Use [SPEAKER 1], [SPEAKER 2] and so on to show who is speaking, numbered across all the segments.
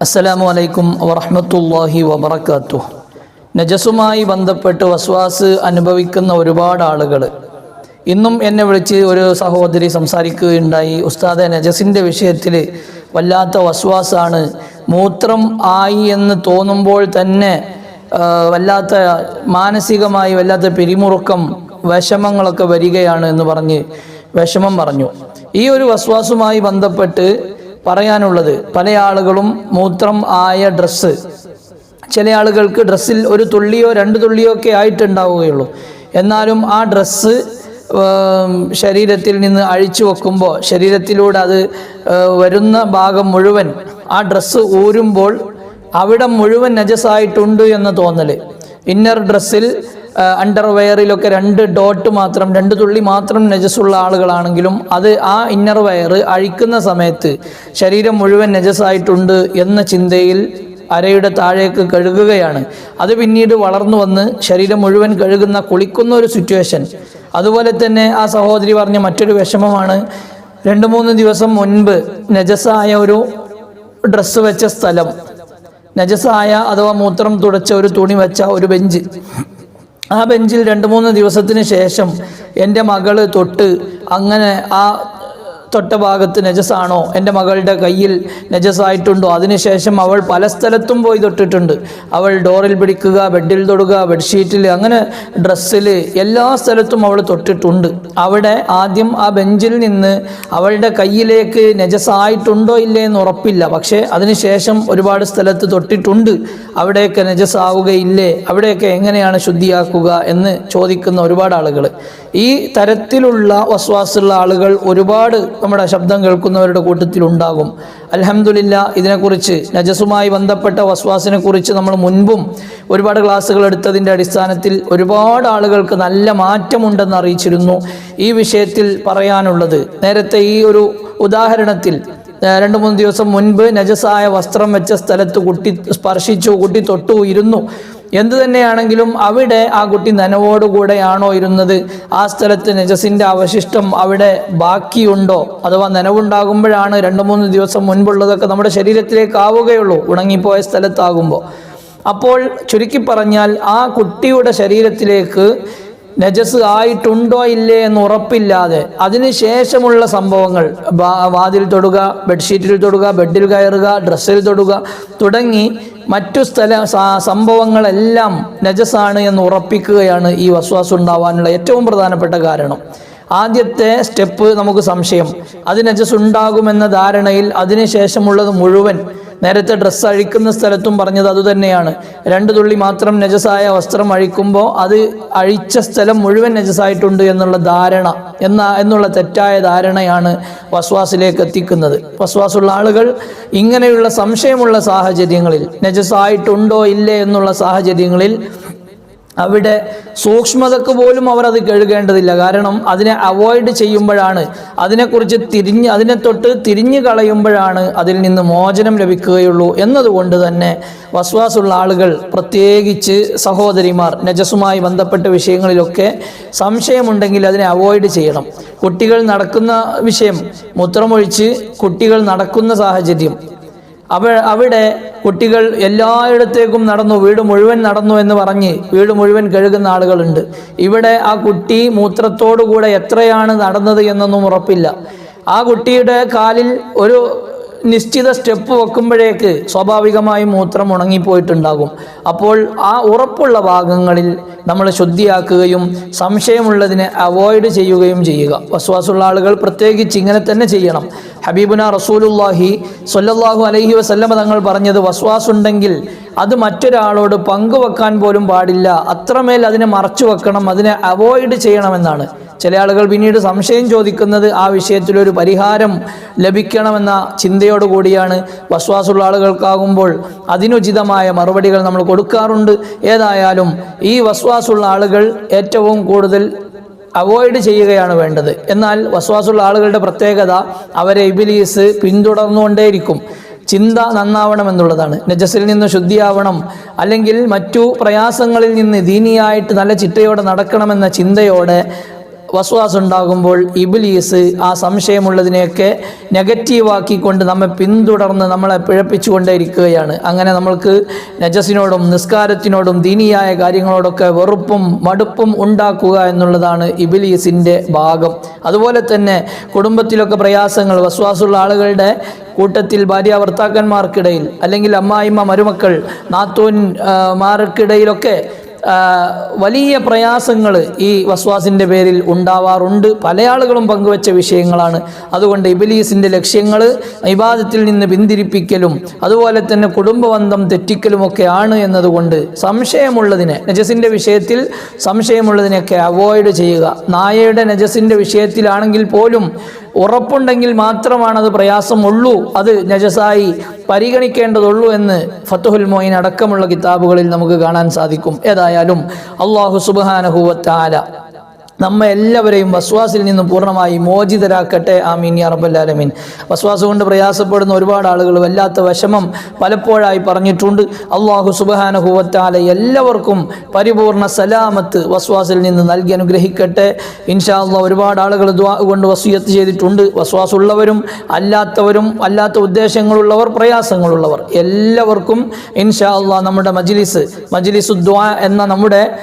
[SPEAKER 1] അസ്സലാമു അലൈക്കും വറഹമത്തല്ലാഹി വബറകാതുഹു നജസുമായി ബന്ധപ്പെട്ട് വസ്വാസ് അനുഭവിക്കുന്ന ഒരുപാട് ആളുകൾ. ഇന്നും എന്നെ വിളിച്ച് ഒരു സഹോദരി സംസാരിക്കുകയുണ്ടായി. ഉസ്താദ നജസിന്റെ വിഷയത്തിൽ വല്ലാത്ത വസ്വാസാണ്. മൂത്രം ആയി എന്ന് തോന്നുമ്പോൾ തന്നെ വല്ലാത്ത മാനസികമായി വല്ലാത്ത പിരിമുറുക്കം വിഷമങ്ങളൊക്കെ വരികയാണ് എന്ന് പറഞ്ഞ് വിഷമം പറഞ്ഞു. ഈ ഒരു വസ്വാസുമായി ബന്ധപ്പെട്ട് പറയാനുള്ളത്. പല ആളുകളും മൂത്രം ആയ ഡ്രസ്സ്. ചില ആളുകൾക്ക് ഡ്രസ്സിൽ ഒരു തുള്ളിയോ രണ്ട് തുള്ളിയോ ഒക്കെ ആയിട്ടുണ്ടാവുകയുള്ളൂ. എന്നാലും ആ ഡ്രസ്സ് ശരീരത്തിൽ നിന്ന് അഴിച്ചു വെക്കുമ്പോൾ ശരീരത്തിലൂടെ അത് വരുന്ന ഭാഗം മുഴുവൻ ആ ഡ്രസ്സ് ഊരുമ്പോൾ അവിടെ മുഴുവൻ നജസായിട്ടുണ്ട് എന്ന് തോന്നൽ. ഇന്നർ ഡ്രസ്സിൽ അണ്ടർവെയറിലൊക്കെ രണ്ട് ഡോട്ട് മാത്രം രണ്ട് തുള്ളി മാത്രം നജസ്സുള്ള ആളുകളാണെങ്കിലും അത് ആ ഇന്നർ വയർ അഴിക്കുന്ന സമയത്ത് ശരീരം മുഴുവൻ നജസ്സായിട്ടുണ്ട് എന്ന ചിന്തയിൽ അരയുടെ താഴേക്ക് കഴുകുകയാണ്. അത് പിന്നീട് വളർന്നു വന്ന് ശരീരം മുഴുവൻ കഴുകുന്ന കുളിക്കുന്ന ഒരു സിറ്റുവേഷൻ അതുപോലെ തന്നെ ആ സഹോദരി പറഞ്ഞ മറ്റൊരു വിഷമമാണ്. രണ്ട് മൂന്ന് ദിവസം മുൻപ് നജസായ ഒരു ഡ്രസ്സ് വെച്ച സ്ഥലം. നജസായ അഥവാ മൂത്രം തുടച്ച ഒരു തുണി വെച്ച ഒരു ബെഞ്ച് ആ ബെഞ്ചിൽ രണ്ട് മൂന്ന് ദിവസത്തിന് ശേഷം എന്റെ മകൾ തൊട്ട് അങ്ങനെ ആ തൊട്ട ഭാഗത്ത് നജസാണോ? എന്റെ മകളുടെ കയ്യിൽ നജസായിട്ടുണ്ടോ? അതിനുശേഷം അവൾ പല സ്ഥലത്തും പോയി തൊട്ടിട്ടുണ്ട്. അവൾ ഡോറിൽ പിടിക്കുക ബെഡിൽ തൊടുക ബെഡ്ഷീറ്റിൽ അങ്ങനെ ഡ്രസ്സിൽ എല്ലാ സ്ഥലത്തും അവൾ തൊട്ടിട്ടുണ്ട്. അവിടെ ആദ്യം ആ ബെഞ്ചിൽ നിന്ന് അവളുടെ കയ്യിലേക്ക് നജസായിട്ടുണ്ടോ ഇല്ലേ എന്ന് ഉറപ്പില്ല. പക്ഷേ അതിനുശേഷം ഒരുപാട് സ്ഥലത്ത് തൊട്ടിട്ടുണ്ട്. അവിടെയൊക്കെ നജസാവുകയില്ലേ? അവിടെയൊക്കെ എങ്ങനെയാണ് ശുദ്ധിയാക്കുക എന്ന് ചോദിക്കുന്ന ഒരുപാട് ആളുകൾ. ഈ തരത്തിലുള്ള വസ്വാസുള്ള ആളുകൾ ഒരുപാട് നമ്മുടെ ശബ്ദം കേൾക്കുന്നവരുടെ കൂട്ടത്തിൽ ഉണ്ടാകും അലഹമുല്ല ഇതിനെക്കുറിച്ച് നജസുമായി ബന്ധപ്പെട്ട വസ്വാസിനെ കുറിച്ച് നമ്മൾ മുൻപും ഒരുപാട് ക്ലാസ്സുകൾ എടുത്തതിന്റെ അടിസ്ഥാനത്തിൽ ഒരുപാട് ആളുകൾക്ക് നല്ല മാറ്റമുണ്ടെന്ന് അറിയിച്ചിരുന്നു. ഈ വിഷയത്തിൽ പറയാനുള്ളത് നേരത്തെ ഈ ഒരു ഉദാഹരണത്തിൽ രണ്ട് മൂന്ന് ദിവസം മുൻപ് നജസായ വസ്ത്രം വെച്ച സ്ഥലത്ത് കുട്ടി സ്പർശിച്ചു കുട്ടി തൊട്ടു ഇരുന്നു. എന്തു തന്നെയാണെങ്കിലും അവിടെ ആ കുട്ടി നനവോടുകൂടെയാണോ ഇരുന്നത്? ആ സ്ഥലത്ത് നജസിന്റെ അവശിഷ്ടം അവിടെ ബാക്കിയുണ്ടോ? അഥവാ നനവുണ്ടാകുമ്പോഴാണ് രണ്ട് മൂന്ന് ദിവസം മുൻപുള്ളതൊക്കെ നമ്മുടെ ശരീരത്തിലേക്ക് ആവുകയുള്ളൂ ഉണങ്ങിപ്പോയ സ്ഥലത്താകുമ്പോൾ. അപ്പോൾ ചുരുക്കി പറഞ്ഞാൽ ആ കുട്ടിയുടെ ശരീരത്തിലേക്ക് നജസ് ആയിട്ടുണ്ടോ ഇല്ലേ എന്ന് ഉറപ്പില്ലാതെ അതിനുശേഷമുള്ള സംഭവങ്ങൾ വാതിൽ തൊടുക ബെഡ്ഷീറ്റിൽ തൊടുക ബെഡിൽ കയറുക ഡ്രസ്സിൽ തൊടുക തുടങ്ങി മറ്റു സ്ഥല സംഭവങ്ങളെല്ലാം നജസാണ് എന്ന് ഉറപ്പിക്കുകയാണ് ഈ വസ്വാസം ഉണ്ടാവാനുള്ള ഏറ്റവും പ്രധാനപ്പെട്ട കാരണം. ആദ്യത്തെ സ്റ്റെപ്പ് നമുക്ക് സംശയം. അത് ഉണ്ടാകുമെന്ന ധാരണയിൽ അതിനുശേഷമുള്ളത് മുഴുവൻ നേരത്തെ ഡ്രസ്സ് അഴിക്കുന്ന സ്ഥലത്തും പറഞ്ഞത് അതുതന്നെയാണ് രണ്ട് തുള്ളി മാത്രം നജസായ വസ്ത്രം അഴിക്കുമ്പോൾ അത് അഴിച്ച സ്ഥലം മുഴുവൻ നജസായിട്ടുണ്ട് എന്നുള്ള ധാരണ എന്ന എന്നുള്ള തെറ്റായ ധാരണയാണ് വസ്വാസിലേക്ക് എത്തിക്കുന്നത്. വസ്വാസുള്ള ആളുകൾ ഇങ്ങനെയുള്ള സംശയമുള്ള സാഹചര്യങ്ങളിൽ നജസായിട്ടുണ്ടോ ഇല്ലേ എന്നുള്ള സാഹചര്യങ്ങളിൽ അവിടെ സൂക്ഷ്മതക്ക് പോലും അവർ അത് കഴുകേണ്ടതില്ല. കാരണം അതിനെ അവോയ്ഡ് ചെയ്യുമ്പോഴാണ് അതിനെക്കുറിച്ച് തിരിഞ്ഞ് അതിനെ തൊട്ട് തിരിഞ്ഞു കളയുമ്പോഴാണ് അതിൽ നിന്ന് മോചനം ലഭിക്കുകയുള്ളൂ. എന്നതുകൊണ്ട് തന്നെ വസ്വാസുള്ള ആളുകൾ പ്രത്യേകിച്ച് സഹോദരിമാർ നജസുമായി ബന്ധപ്പെട്ട വിഷയങ്ങളിലൊക്കെ സംശയമുണ്ടെങ്കിൽ അതിനെ അവോയ്ഡ് ചെയ്യണം. കുട്ടികൾ നടക്കുന്ന വിഷയം മൂത്രമൊഴിച്ച് കുട്ടികൾ നടക്കുന്ന സാഹചര്യം. അവ അവിടെ കുട്ടികൾ എല്ലായിടത്തേക്കും നടന്നു വീട് മുഴുവൻ നടന്നു എന്ന് പറഞ്ഞ് വീട് മുഴുവൻ കഴുകുന്ന ആളുകളുണ്ട്. ഇവിടെ ആ കുട്ടി മൂത്രത്തോടുകൂടെ എത്രയാണ് നടന്നത് എന്നൊന്നും ഉറപ്പില്ല. ആ കുട്ടിയുടെ കാലിൽ ഒരു നിശ്ചിത സ്റ്റെപ്പ് വെക്കുമ്പോഴേക്ക് സ്വാഭാവികമായും മൂത്രം ഉണങ്ങിപ്പോയിട്ടുണ്ടാകും. അപ്പോൾ ആ ഉറപ്പുള്ള ഭാഗങ്ങളിൽ നമ്മൾ ശുദ്ധിയാക്കുകയും സംശയമുള്ളതിനെ അവോയ്ഡ് ചെയ്യുകയും ചെയ്യുക. വസ്വാസുള്ള ആളുകൾ പ്രത്യേകിച്ച് ഇങ്ങനെ തന്നെ ചെയ്യണം. ഹബീബുന റസൂലുല്ലാഹി സൊല്ലാഹു അലൈഹി വസല്ലമ തങ്ങൾ പറഞ്ഞത് വസ്വാസ് ഉണ്ടെങ്കിൽ അത് മറ്റൊരാളോട് പങ്കുവെക്കാൻ പോലും പാടില്ല. അത്രമേൽ അതിനെ മറച്ചു വെക്കണം അതിനെ അവോയ്ഡ് ചെയ്യണമെന്നാണ്. ചില ആളുകൾ പിന്നീട് സംശയം ചോദിക്കുന്നത് ആ വിഷയത്തിലൊരു പരിഹാരം ലഭിക്കണമെന്ന ചിന്തയോടു കൂടിയാണ് വസ്വാസുള്ള ആളുകൾക്കാകുമ്പോൾ അതിനുചിതമായ മറുപടികൾ നമ്മൾ കൊടുക്കാറുണ്ട്. ഏതായാലും ഈ വസ്വാസുള്ള ആളുകൾ ഏറ്റവും കൂടുതൽ അവോയ്ഡ് ചെയ്യുകയാണ് വേണ്ടത്. എന്നാൽ വസ്വാസുള്ള ആളുകളുടെ പ്രത്യേകത അവരെ ഇബിലീസ് പിന്തുടർന്നുകൊണ്ടേയിരിക്കും. ചിന്ത നന്നാവണം എന്നുള്ളതാണ് നജസിൽ നിന്ന് ശുദ്ധിയാവണം അല്ലെങ്കിൽ മറ്റു പ്രയാസങ്ങളിൽ നിന്ന് ദീനിയായിട്ട് നല്ല ചിട്ടയോടെ നടക്കണമെന്ന ചിന്തയോടെ വസ്വാസ് ഉണ്ടാകുമ്പോൾ ഇബിലീസ് ആ സംശയമുള്ളതിനെയൊക്കെ നെഗറ്റീവാക്കിക്കൊണ്ട് നമ്മെ പിന്തുടർന്ന് നമ്മളെ പിഴപ്പിച്ചു പിഴപ്പിച്ചുകൊണ്ടേയിരിക്കുകയാണ്. അങ്ങനെ നമ്മൾക്ക് നജസിനോടും നിസ്കാരത്തിനോടും ദീനിയായ കാര്യങ്ങളോടൊക്കെ വെറുപ്പും മടുപ്പും ഉണ്ടാക്കുക എന്നുള്ളതാണ് ഇബിലീസിന്റെ ഭാഗം. അതുപോലെ തന്നെ കുടുംബത്തിലൊക്കെ പ്രയാസങ്ങൾ വസ്വാസുള്ള ആളുകളുടെ കൂട്ടത്തിൽ ഭാര്യ ഭർത്താക്കന്മാർക്കിടയിൽ അല്ലെങ്കിൽ അമ്മായിമ്മ മരുമക്കൾ നാത്തൂൻ മാർക്കിടയിലൊക്കെ വലിയ പ്രയാസങ്ങൾ ഈ വസ്വാസിന്റെ പേരിൽ ഉണ്ടാവാറുണ്ട്. പല ആളുകളും പങ്കുവച്ച വിഷയങ്ങളാണ്. അതുകൊണ്ട് ഇബിലീസിന്റെ ലക്ഷ്യങ്ങൾ ഇബാദത്തിൽ നിന്ന് പിന്തിരിപ്പിക്കലും അതുപോലെ തന്നെ കുടുംബബന്ധം തെറ്റിക്കലുമൊക്കെയാണ് എന്നതുകൊണ്ട് സംശയമുള്ളതിനെ നജസിന്റെ വിഷയത്തിൽ സംശയമുള്ളതിനെയൊക്കെ അവോയ്ഡ് ചെയ്യുക. നായയുടെ നജസിന്റെ വിഷയത്തിലാണെങ്കിൽ പോലും ഉറപ്പുണ്ടെങ്കിൽ മാത്രമാണ് അത് പ്രയാസമുള്ളൂ അത് നജസായി പരിഗണിക്കേണ്ടതുള്ളൂ എന്ന് ഫത്തുഹുൽ മൊയിൻ അടക്കമുള്ള കിതാബുകളിൽ നമുക്ക് കാണാൻ സാധിക്കും. ഏതായാലും അള്ളാഹു സുബാനഹുവത്താല നമ്മെ എല്ലാവരെയും വസ്വാസിൽ നിന്ന് പൂർണമായി മോചിതരാക്കട്ടെ. ആമീൻ യാ റബ്ബല്ലാലമീൻ വസ്വാസം കൊണ്ട് പ്രയാസപ്പെടുന്ന ഒരുപാട് ആളുകൾ വല്ലാത്ത വിഷമം പലപ്പോഴായി പറഞ്ഞിട്ടുണ്ട്. അള്ളാഹു സുബഹാനഹുവത്താല എല്ലാവർക്കും പരിപൂർണ സലാമത്ത് വസ്വാസിൽ നിന്ന് നൽകി അനുഗ്രഹിക്കട്ടെ. ഇൻഷാ ഒരുപാട് ആളുകൾ ദ്വാ കൊണ്ട് വസൂയത്ത് ചെയ്തിട്ടുണ്ട്. വസ്വാസുള്ളവരും അല്ലാത്തവരും അല്ലാത്ത ഉദ്ദേശങ്ങളുള്ളവർ പ്രയാസങ്ങളുള്ളവർ എല്ലാവർക്കും ഇൻഷാ നമ്മുടെ മജ്ലിസ് മജ്ലിസു ദ്വാ എന്ന നമ്മുടെ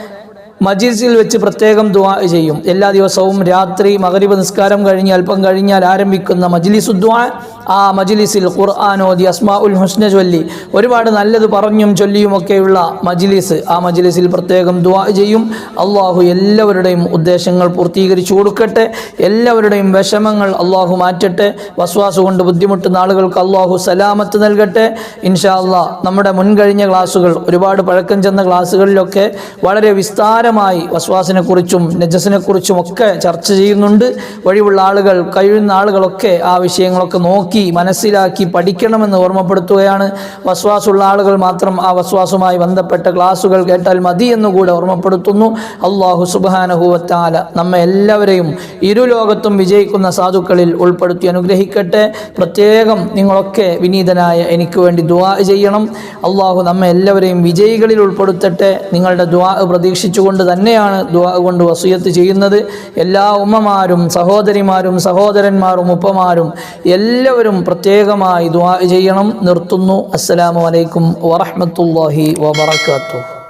[SPEAKER 1] മജീസിൽ വെച്ച് പ്രത്യേകം ദുആ ചെയ്യും. എല്ലാ ദിവസവും രാത്രി മകരീബ് നിസ്കാരം കഴിഞ്ഞ് അല്പം കഴിഞ്ഞാൽ ആരംഭിക്കുന്ന മജ്ലിസു ദുആ. ആ മജ്ലിസിൽ ഖുർആൻ ഓതി അസ്മാ ഉൽ ഹുസ്ന ചൊല്ലി ഒരുപാട് നല്ലത് പറഞ്ഞും ചൊല്ലിയുമൊക്കെയുള്ള മജ്ലിസ് ആ മജ്ലിസിൽ പ്രത്യേകം ദുആ ചെയ്യും. അള്ളാഹു എല്ലാവരുടെയും ഉദ്ദേശങ്ങൾ പൂർത്തീകരിച്ചു കൊടുക്കട്ടെ. എല്ലാവരുടെയും വിഷമങ്ങൾ അള്ളാഹു മാറ്റട്ടെ. വസ്വാസ് കൊണ്ട് ബുദ്ധിമുട്ടുന്ന ആളുകൾക്ക് അള്ളാഹു സലാമത്ത് നൽകട്ടെ. ഇൻഷാ അള്ളാഹ് നമ്മുടെ മുൻകഴിഞ്ഞ ക്ലാസ്സുകൾ ഒരുപാട് പഴക്കം ചെന്ന ക്ലാസ്സുകളിലൊക്കെ വളരെ വിസ്താരമായി വസ്വാസിനെ കുറിച്ചും നജസിനെക്കുറിച്ചും ഒക്കെ ചർച്ച ചെയ്യുന്നുണ്ട്. വഴിയുള്ള ആളുകൾ കഴിയുന്ന ആളുകളൊക്കെ ആ വിഷയങ്ങളൊക്കെ നോക്കി മനസ്സിലാക്കി പഠിക്കണമെന്ന് ഓർമ്മപ്പെടുത്തുകയാണ്. വസ്വാസുള്ള ആളുകൾ മാത്രം ആ വസ്വാസുമായി ബന്ധപ്പെട്ട ക്ലാസ്സുകൾ കേട്ടാൽ മതി എന്നുകൂടെ ഓർമ്മപ്പെടുത്തുന്നു. അള്ളാഹു സുബാനഹുവത്താല നമ്മെ എല്ലാവരെയും ഇരുലോകത്തും വിജയിക്കുന്ന സാധുക്കളിൽ ഉൾപ്പെടുത്തി അനുഗ്രഹിക്കട്ടെ. പ്രത്യേകം നിങ്ങളൊക്കെ വിനീതനായ എനിക്ക് വേണ്ടി ദുആ ചെയ്യണം. അള്ളാഹു നമ്മെ എല്ലാവരെയും വിജയികളിൽ ഉൾപ്പെടുത്തട്ടെ. നിങ്ങളുടെ ദുആ പ്രതീക്ഷിച്ചുകൊണ്ട് തന്നെയാണ് ദുവാ കൊണ്ട് വസൂയത്ത് ചെയ്യുന്നത്. എല്ലാ ഉമ്മമാരും സഹോദരിമാരും സഹോദരന്മാരും ഉപ്പമാരും എല്ലാവരും പ്രത്യേകമായി ദുവാ ചെയ്യണം. നിർത്തുന്നു. അസ്സലാമു അലൈക്കും വറഹ്മത്തുള്ളാഹി വബറകാതുഹു.